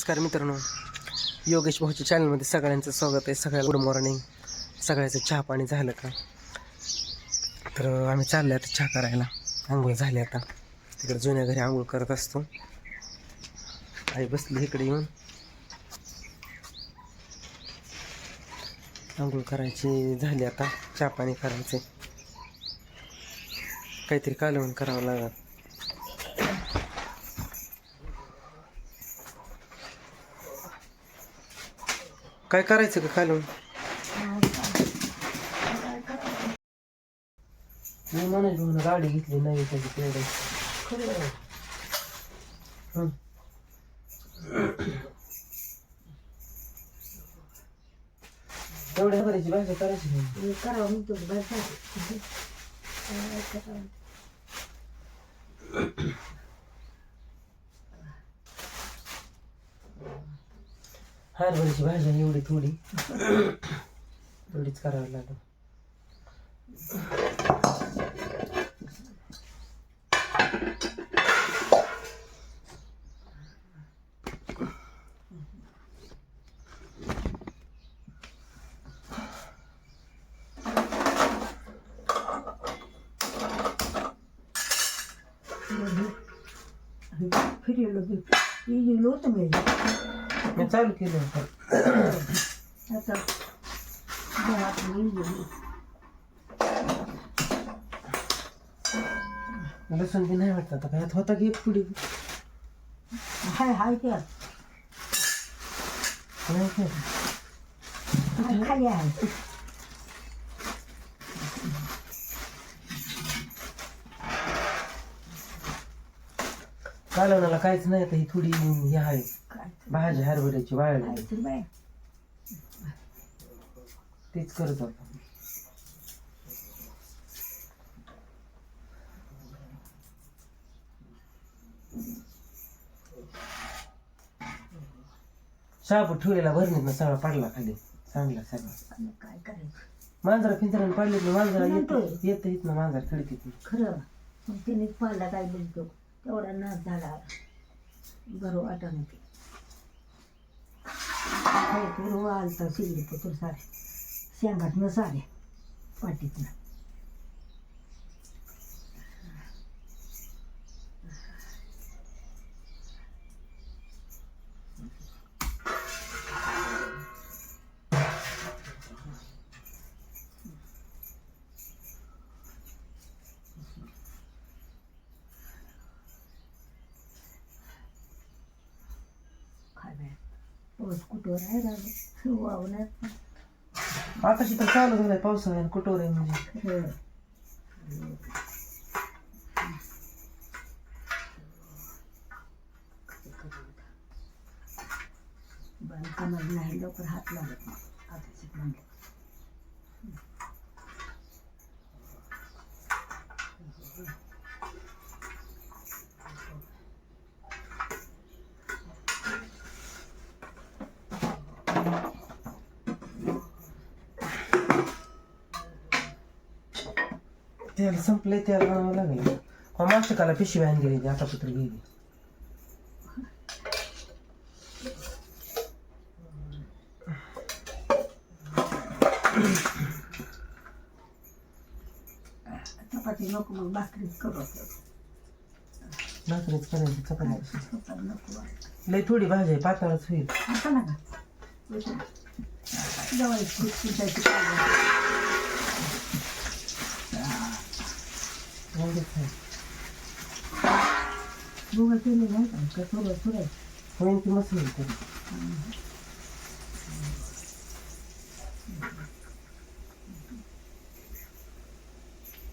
नमस्कार मित्रांनो. योगेश भाऊच्या चॅनलमध्ये सगळ्यांचं स्वागत आहे. सगळ्या गुड मॉर्निंग सगळ्याचं चहा पाणी झालं का? तर आम्ही चाललो आता चहा करायला. आंघोळ झाली आता. तिकडे जुन्या घरी आंघोळ करत असतो. आई बसली इकडे येऊन. आंघोळ करायची झाली आता. चहा पाणी करायचे काहीतरी कालवण करावं लागत काय करायचं का कालवण मी म्हणायचं म्हणून गाडी घेतली नवी त्याची पेढे. हं. तेवढ्या करायची भाषा करायची नाही. करावं मी तुला बस झाली काय करावं हरभऱ्याची भाजी एवढी थोडी. थोडीच करावी लागेल. फिरलो बी गेलो होतं मी चालू केलं होतं. आता घरात लसूण बी नाही वाटत आता काय? यात होता की एक पुडी हाय हाय त्या नाही खाली आहे. कालवणाला काहीच नाही आता ही थोडी हे आहे. भाजी हरभऱ्याची तर बाय तेच करत होता. शाबू ठेवलेला भरणीत ना सगळा पडला खाली. चांगला सगळा. आता काय करायचं? मांजरा पिंजरा पडले मांजरा येत. येत येत ना मांजर खिडकीत खरं. मग त्याने पाहिला काय बोलतो? तेवढा नाच झाला बरं वाटत नाही ते रो आलता शिल्ली पत्र सारे. शेंगात न सारे पाटीतनं आहे राहिलं वावण्यात आकाशी तर चालू झालाय पावसाळ्यात कुठं आहे म्हणजे? खरं बांधकामाला नाही लवकर हात लागत नाही. आताच म्हणलं तेल संपलंय तेल बनावं लागेल हा मासिकाला पिशवी आणली गेली आता पत्र गेली चपाती नको मग भाकरीच करू आपलं. भाकरीच करायची काय चपाती चपाती नको वाटतं. लय थोडी भाजी आहे पातळच होईल आता ना का जवळ शिजायची पाहिजे नाही का थोडं थोडं होईन ती मस्त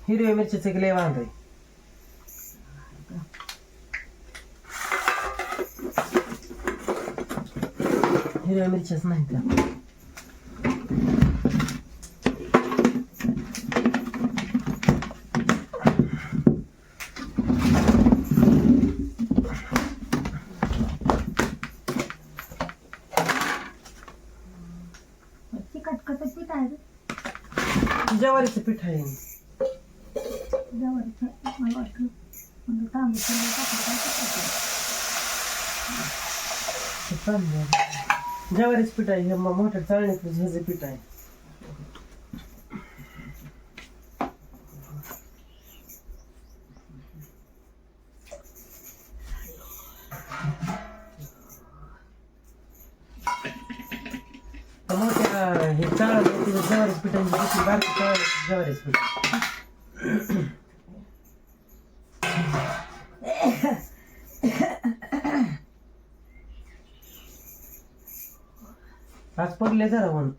हिरव्या मिरच्याचे एक लय वांद आहे हिरव्या मिरच्याच नाही का तिखट कसं पीठ आहे रे ज्वारीचं पीठ आहे. जवळ मला वाटलं. म्हणजे करायचं? ज्वारीच पीठ आहे हे मोठ्या चाळणीत ह्याचं पीठ आहे तर मोठ्या हे चाळ ज्वारीच पीठ आहे बारकी चाळ ज्वारीच पीठ आज पडले जरा म्हणून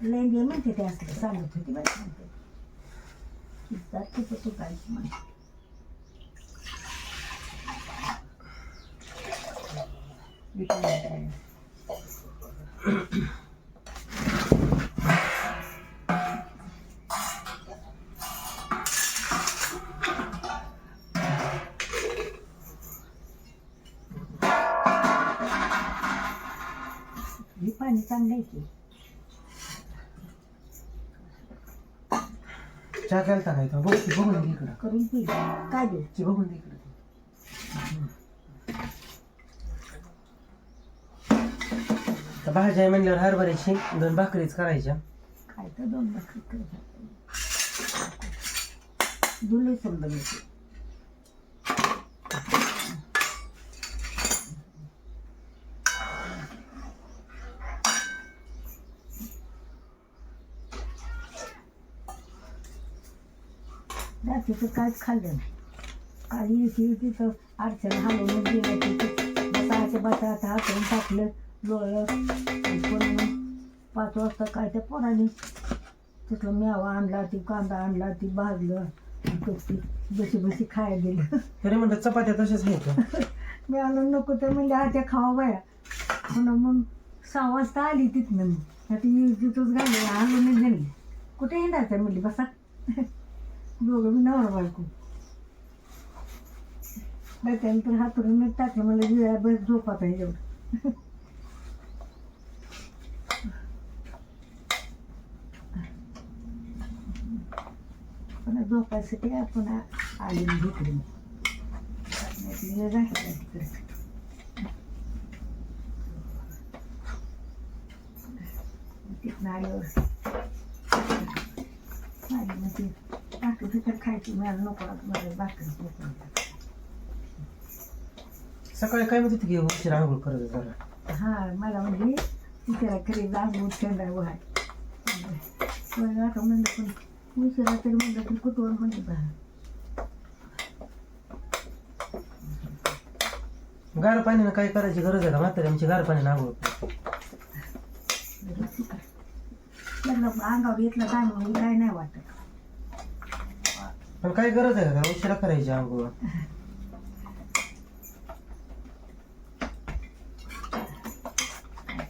लेंगे म्हणते ते असलं सांगत होती बाई म्हणते किती तिथं चुकायची म्हणते विचारायचं. हे केलता काय तो बघ ती बघून दे इकडं. करून काय देऊ ती बघून दे इकडं. तर भाज्या आहे म्हणल्यावर हरभऱ्याची दोन भाकरीच करायच्या. काय तर दोन भाकरी करत दुले संबंधित रात्रीचं काहीच खाल्लं नाही. येते तिथं अडचण हलवून गेलं बसायचं बसायचं हातून टाकलं लोळलं. पुन्हा पाच वाजता काय त्या पोराने तिथलं मेवा आणला ती कांदा आणला ती भाजलं बशी बशी खायला दिलं. तरी म्हणतात चपात्या तशाच आहेत मी आलो नको तर म्हणजे आता खावा बाया. पुन्हा मग सहा वाजता आली तिथनं मी. आता मी तिथंच आलो नाही घरी कुठे हिंडायचं? म्हणली बसा. दोघं मी नवरा बायको. त्यानंतर हातरून मी टाकलं मला विळ्या बस झोपा पाहिजे एवढं पण झोपायसाठी आपण आली घेतली मी तिकडे तिथनं आल्यावर आली मग ती तिथं खायची नको मला भाकरी नको सकाळी काय म्हणते की उशीर आंघोळ करत जरा हा मला म्हणजे तिच्याला खरी जागून थंडा वाय मग आता म्हणलं पण उशिरा तरी म्हणलं कुठवर बा गार पाण्यानं काय करायची गरज आहे का म्हातारी आमची गार पाण्यानं आंघोळ करते. त्यांना अंगावर येतलं काय नाही वाटत पण काय गरज आहे का? उशिरा करायची आंघोळ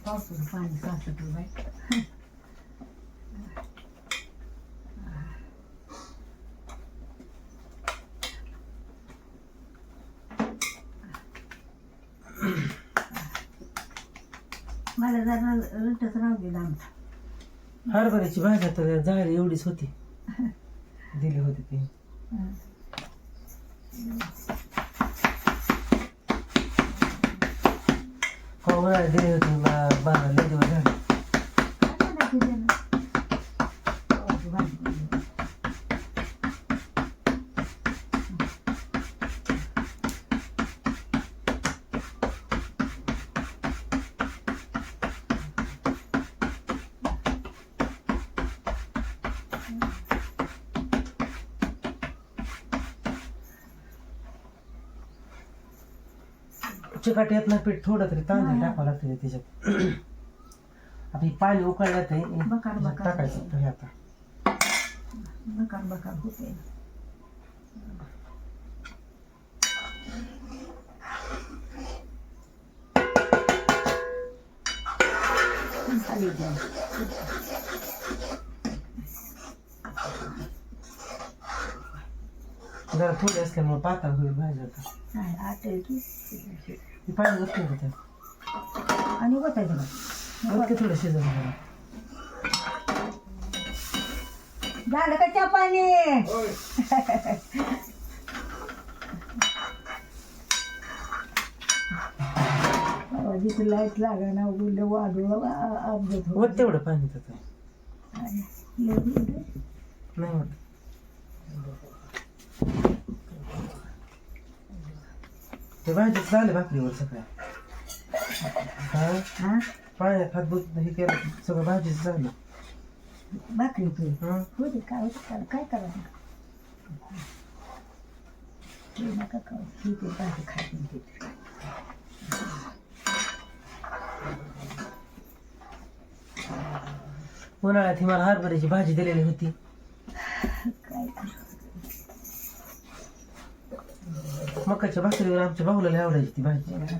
पावसाचं पाणी साचत बाय मला जरा रंटच राहू दे आमचा. हरभऱ्याची भाज्या तर झाली एवढीच होती. दिली होती ती. 好，我来 nay đi mà, 的 चिकाट येत नाही पीठ थोडं तरी तांदूळ टाकावं लागतं त्याच्यात. आता पाणी उकळलं ते बकार, बकार. टाकायचं हे आता. बकार बकार होते. जरा थोडी असल्यामुळे पातळ होईल भाजी आता. की पाणी ओतलं आणि ओतायचं ओतके थोडं शिजवलं जरा. झालं पाणी? लाइट लागा ना उगुल वाढू होत तेवढं पाणी त्याचं नाही म्हणत ते भाजीच झाले भाकरीवर सगळ्या हा? हा? पाण्यात हात हे केलं सगळं भाजीच झालं. भाकरी तू हं. होते काय होतं त्याला काय करायचं ते नका खाऊ. ही ते भाजी खात नाही. ते. उन्हाळ्यात ही मला हरभऱ्याची भाजी दिलेली होती काय करावं? मकाच्या भाकरीवर आमच्या भाऊला लय आवडायची ती भाजी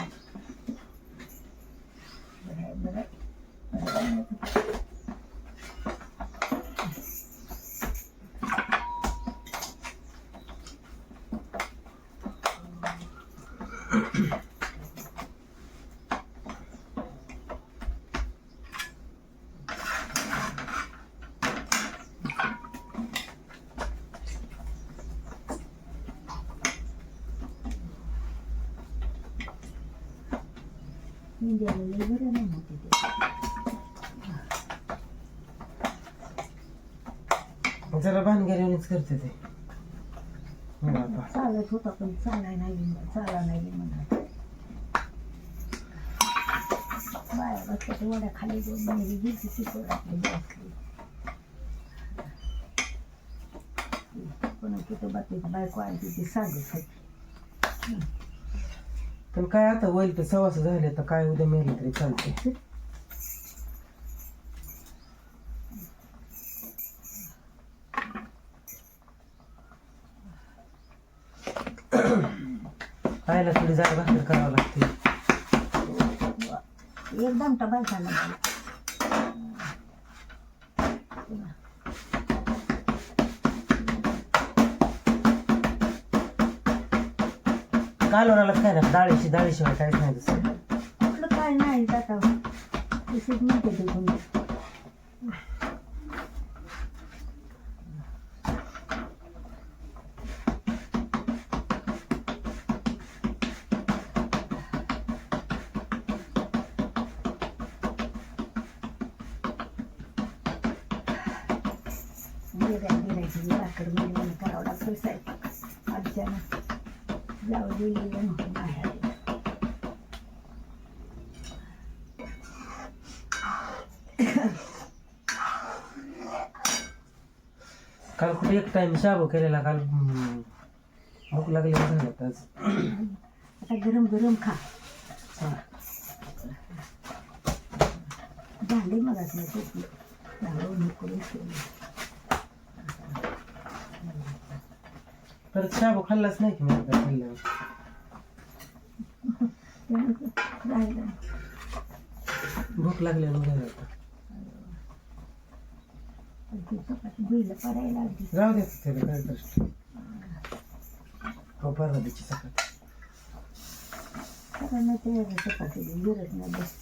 बरं बरं नाही होते ते. जरा भानगरीवरच करते ते हो चालत होता पण चालाय नाही चाला नाही म्हणा. बाया बसल्या वड्या खाली दोन महिने गेली बसली पण तिथं बाकीची बायको आली ती सांगत होती. पण काय आता होईल तर सवास झाले तर काय उद्या मेले तरी चालते पाहायला थोडी जागा भाकर करावं लागते. एकदम टबाल झाला कालोराला काय ना डाळीशी डाळीशिवाय काहीच नाही दुसरं. कुठलं काय नाही आता. तशीच म्हणते ते कोणी गिऱ्या करावं लागतं साहेब. अचानक काल कुठे एक टाइम शाबू केलेला काल भूक लागली आज. आता गरम गरम खा. झाले मग असं करून ठेवलं. तर शाबू खाल्लाच नाही की मी एकदा खाल्ल्यावर? त्यानंतर राहिलं भूक लागल्यावर झालं आता. चपाती पडायला लागली जाऊ दे त्याला काय कष्ट. हो परवादीची सकाळ कारण ते चपाती. गिरत नाही बस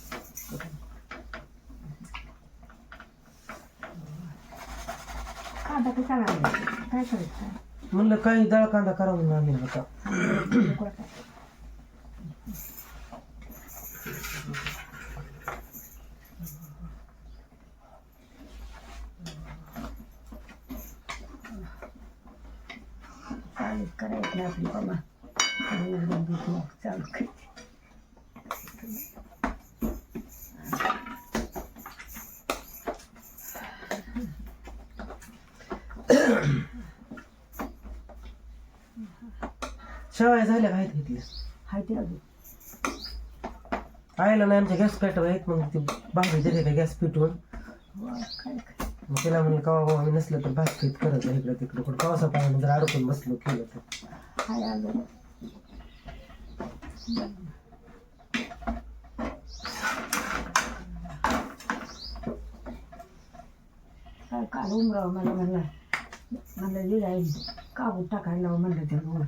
कांदा कसा काय करायचं? म्हणलं काही डाळ कांदा करा म्हणून आम्ही होता काय चालूच करायचं नाही आपली बाबा एकदम भीती चालू करायची शेवाय झाल्या काय घेतल्या हाय ते अजून. आयला नाही आमच्या गॅस पेटवा आहेत मग ती भाकरी दिली का गॅस पेटवून वा, काय काय. मग तिला म्हणलं कवा बाबा आम्ही नसलं तर भाकरीत करत नाही इकडं तिकडं. कुठं पावसा पाण्याने जर अडकून बसलो केलं तर. हाय अजून. काय काल उमराव मला म्हणला मला लिहिला काबू टाकायला लावा म्हणलं त्याला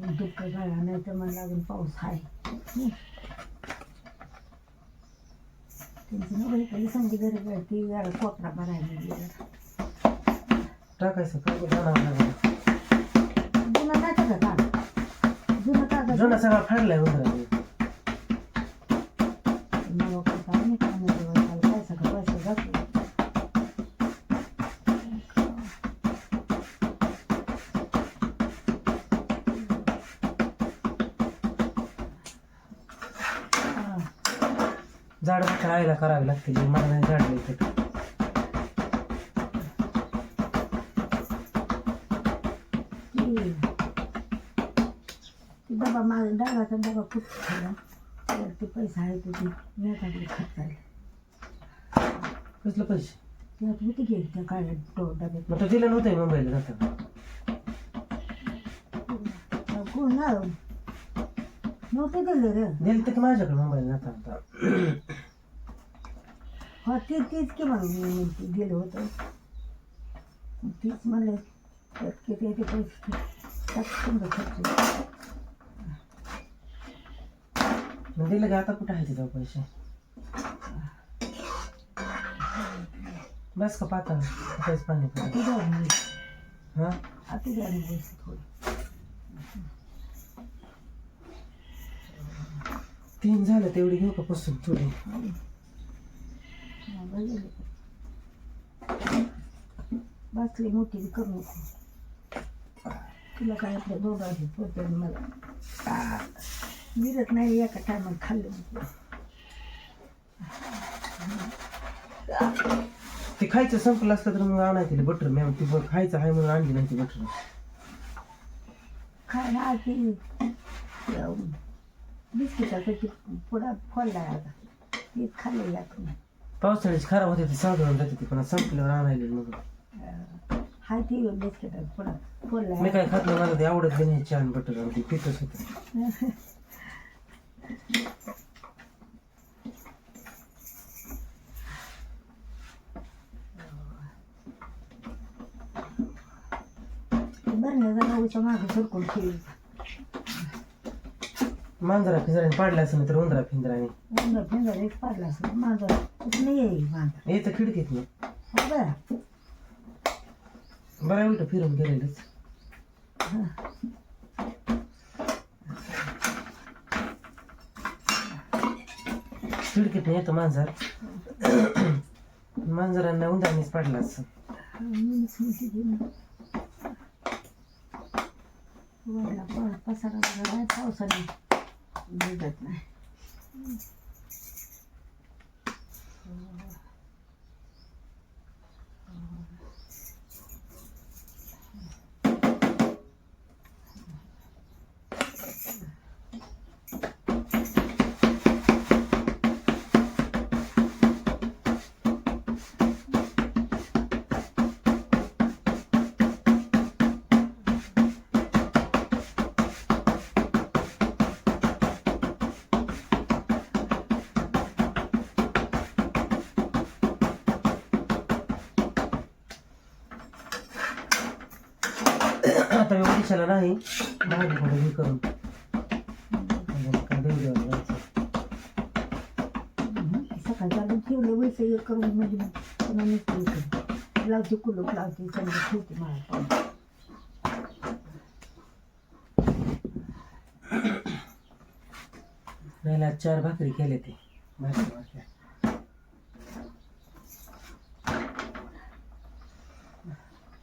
दुःख झाला नाही तर मला अजून पाऊस. आहे. त्यांची नवरी काही समजी गरज आहे ती जरा कोपरा भरायला. टाकायचं काय लागलं जुना नाही का? जुनं कागद जुना सगळा फाडलाय उंदराने आईला करावी लागते मला नाही झाड इथं डबा माझा डागाचा डबा खूप तर ते पैसा आहे तो ती मी टाकले खर्चायला कसलं पैसे? त्यात होती गेली त्या काळ्या तो डब्यात? मग तो दिला नव्हतं मुंबईला जाताना कोण ना नव्हते दिले रे. दिलं तर माझ्याकडे मुंबईला जाताना हा ते तेच की मग मी म्हणते गेलं होतं. तीच म्हणले त्यात किती आहे ते पैसे? टाक समजा खर्च दिलं की आता? कुठं आहे तिथं पैसे? बस का पाहता? पैसे पाणी द्या मी हां? आता मी पैसे थोडे. तीन झालं तेवढी घेऊ का पुसून थोडी? बसली मोठी करू नको तुला काय आपल्या दोघांची पोटे मला? मिळत नाही एका टायमात खाल्लं ते खायचं संपलं असतं तर मग आणायचं बटर मॅम ती खायचं आहे म्हणून आणली नाही ती बटर खायला आधी बिस्किटाचा ते पुढा फोडला आता. ते खाल्लं यातून. पावसाळ्याची खराब होते ती साधून जाते ती पण संपल्यावर आणायला मग. हाय ते बिस्किटाचा पुढा मी काय खात नाही मला ते आवडत बी नाही छान बटर आणि ती पितच होतं. बरं जाऊच्या मागं सरकून ठेवी मांजरा फिजराने पाडला असं तर उंदरा फिंदराने उंदर फिंदर एक पाडला असं माझं कुठं येईल माझं येतं खिडकीत मग बरं. बरं उलट फिरून गेलेलंच. खिडकीत येतं मांजर. मांजरांना उंदरानेच पाडला असं. मीच म्हणते की पाऊस पसारा वगैरे पावसाने. видатне. ओडिशाला नाही. थोडं हे करून. सकाळी चालून ठेवलं वैसे हे करून म्हणजे मग पुन्हा मिस्त्री करते लावते कुलूप लावते समजा ठेवते मला. चार भाकरी केले ते. भाकरी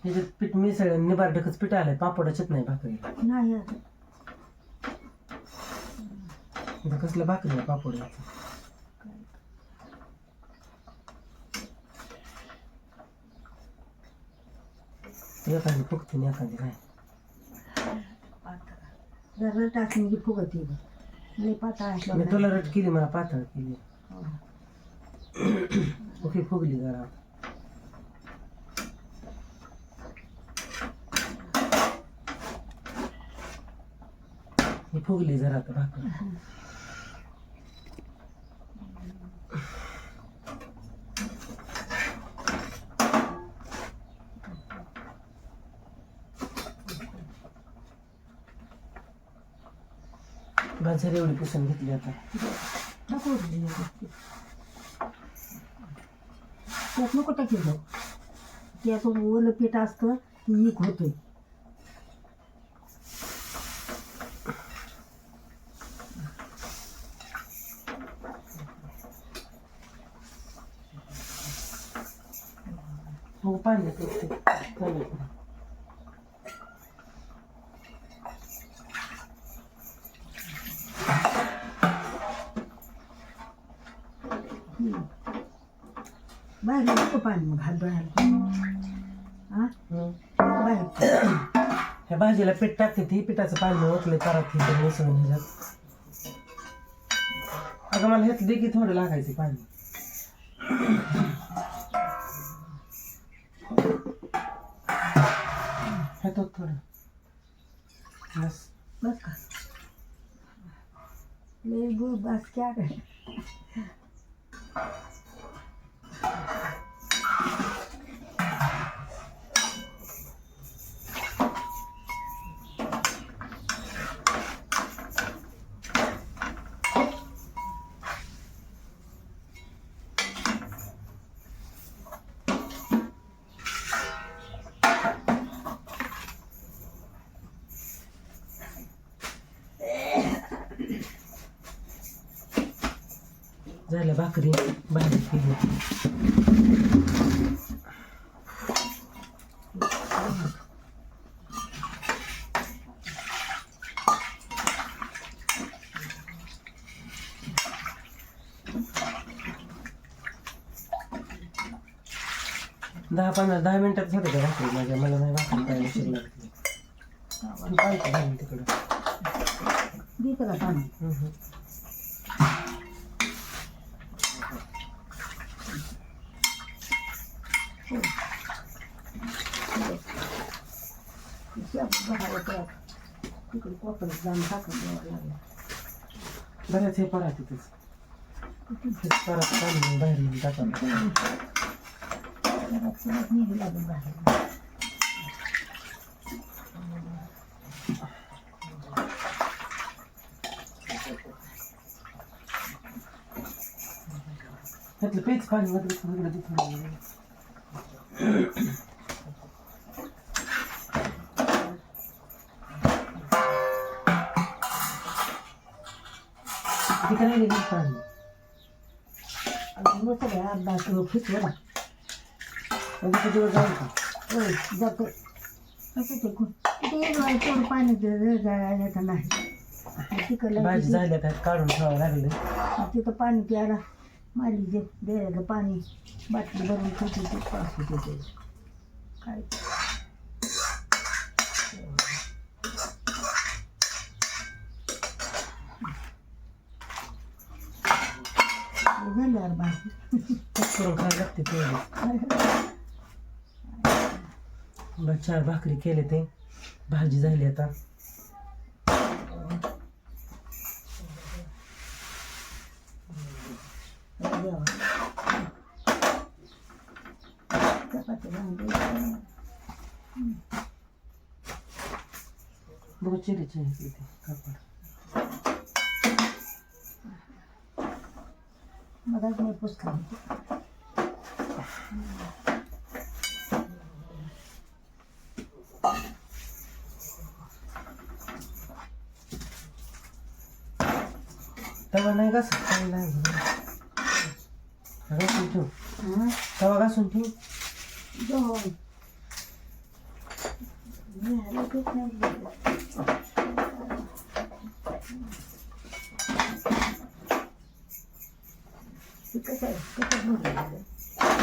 ह्याच्यात पीठ मिसळ निबार ढकच पीठ आलंय पापडाच्यात नाही भाकरीला नाही आता. कसलं भाकरी आहे पापड याचं एखादी फुकते आणि एखादी नाही जरा टाकून की फुगत येईल लई पातळ मी असलं तुला रट केली मला पातळ केली. हो. ओके फुगली जरा फुगली जरा आता भाकर भाजर एवढी पुसून घेतली आता. नको उरली व्यवस्थित. त्यात नको टाकी त्यात ओलं पीठ असतं ती एक होतोय हो पाणी करते पाणी कर. बाहेर नको पाणी मग हात धुवायला हा हं. बाहेर त्या भाजीला पीठ टाकते ती पिठाचं पाणी ओतले परत हे मिसळून ह्याच्यात. अगं मला ह्यात देखील थोडं लागायचं पाणी. ह्यात थोडं. बस. बस का? ले बस क्या कर? झालं भाकरी भाजी केली. दहा पंधरा दहा मिनिटात होते का भाकरी माझ्या? मला नाही भाकरी काय उशीर लागते तिकडं देतं का पाणी हं, हं. तिकडे कोपऱ्यात जाऊन टाकून द्यावं लागलं बऱ्याच हे परा तिथेच परत काढून बाहेर नेऊन टाकावं घरात परत निघू लागून बाहेर त्यातलं पेच पाणी मध्ये इकडे तिकडे तिकडे पाणी मग सगळ्या अर्धा किलो फिटलं ना वेळ जाईल का होय जातो असं ते खूप ते तेवढं पाणी जायचं नाही तिकडलं भाजी झाल्या काय काढून ठेवावं लागले तिथं पाणी प्यायला मारी जे द्यायला पाणी बाटली भरून ठेवते ते पास होते ते काय झालं यार करून खायला लागते तेवढे चार भाकरी केले ते. भाजी झाली आता. देवा. चपाती भांडी बघ कापड. मधाच मी पुस्तक तवा नाही घासत काही नाही घासून ठेव हां तवा घासून ठेव दोन झालं की नाही? हे कसं आहे? कसं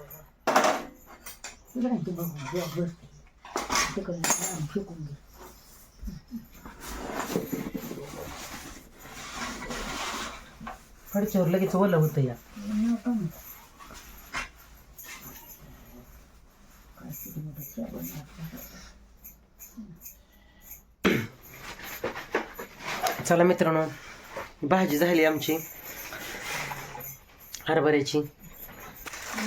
भरलं आहे? तिकडे ते बघून घे, बसते तिकडे लांब फेकून घे फडच्यावर लगेच ओलं होतं या. चला मित्रांनो भाजी झाली आमची. हरभऱ्याची.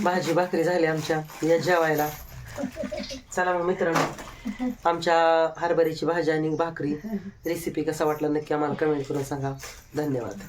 भाजी भाकरी झाली आमच्या या जेवायला. चला मग मित्रांनो आमच्या हरभऱ्याची भाजी आणि भाकरी रेसिपी कसा वाटला नक्की आम्हाला कमेंट करून सांगा. धन्यवाद.